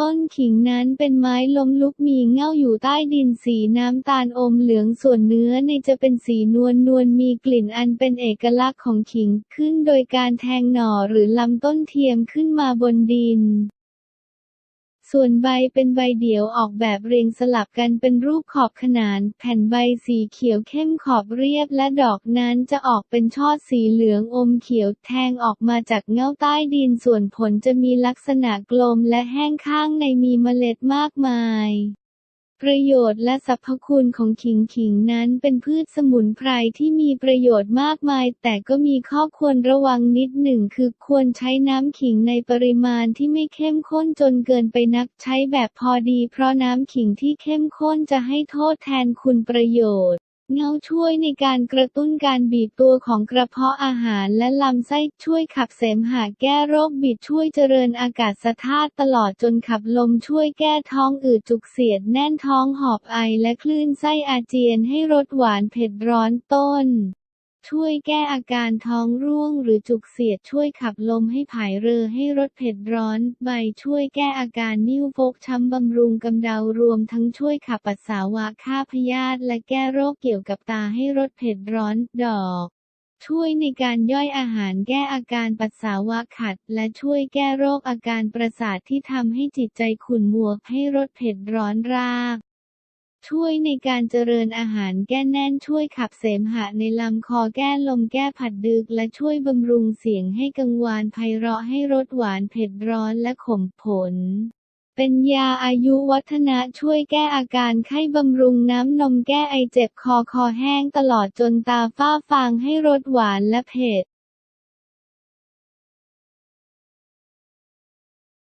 ต้นขิงนั้นเป็นไม้ล้มลุกมีเง่าอยู่ใต้ดินสีน้ำตาลอมเหลืองส่วนเนื้อในจะเป็นสีนวลนวลมีกลิ่นอันเป็นเอกลักษณ์ของขิงขึ้นโดยการแทงหน่อหรือลำต้นเทียมขึ้นมาบนดิน ส่วนใบเป็นใบเดี่ยวออกแบบเรียงสลับกันเป็นรูปขอบขนาน แผ่นใบสีเขียวเข้มขอบเรียบและดอกนั้นจะออกเป็นช่อสีเหลืองอมเขียวแทงออกมาจากเงาใต้ดินส่วนผลจะมีลักษณะกลมและแห้งข้างในมีเมล็ดมากมาย ประโยชน์และสรรพคุณของขิงขิงนั้นเป็นพืชสมุนไพรที่มีประโยชน์มากมาย แต่ก็มีข้อควรระวังนิดหนึ่งคือควรใช้น้ำขิงในปริมาณที่ไม่เข้มข้นจนเกินไปนักใช้แบบพอดี เพราะน้ำขิงที่เข้มข้นจะให้โทษแทนคุณประโยชน์ เงาช่วยในการกระตุ้นการบีบตัวของกระเพาะอาหารและลำไส้ช่วยขับเสมหะแก้โรคบิดช่วยเจริญอากาศธาตุตลอดจนขับลมช่วยแก้ท้องอืดจุกเสียดแน่นท้องหอบไอและคลื่นไส้อาเจียนให้รสหวานเผ็ดร้อนต้น ช่วยแก้อาการท้องร่วงหรือจุกเสียดช่วยขับลมให้ผายเรือให้รสเผ็ดร้อน ใบช่วยแก้อาการนิ่วฟกช้ำบำรุงกำเดารวมทั้งช่วยขับปัสสาวะฆ่าพยาธิและแก้โรคเกี่ยวกับตาให้รสเผ็ดร้อนดอก ช่วยในการย่อยอาหารแก้อาการปัสสาวะขัด และช่วยแก้โรคอาการประสาทที่ทำให้จิตใจขุ่นมัวให้รสเผ็ดร้อนราก ช่วยในการเจริญอาหารแก้แน่นช่วยขับเสมหะในลำคอแก้ลมแก้ผัดดึก และช่วยบำรุงเสียงให้กังวานไพเราะให้รสหวานเผ็ดร้อนและขมผล เป็นยาอายุวัฒนะช่วยแก้อาการไข้บำรุงน้ำนมแก้ไอเจ็บคอคอแห้งตลอดจนตาฝ้าฟางให้รสหวานและเผ็ด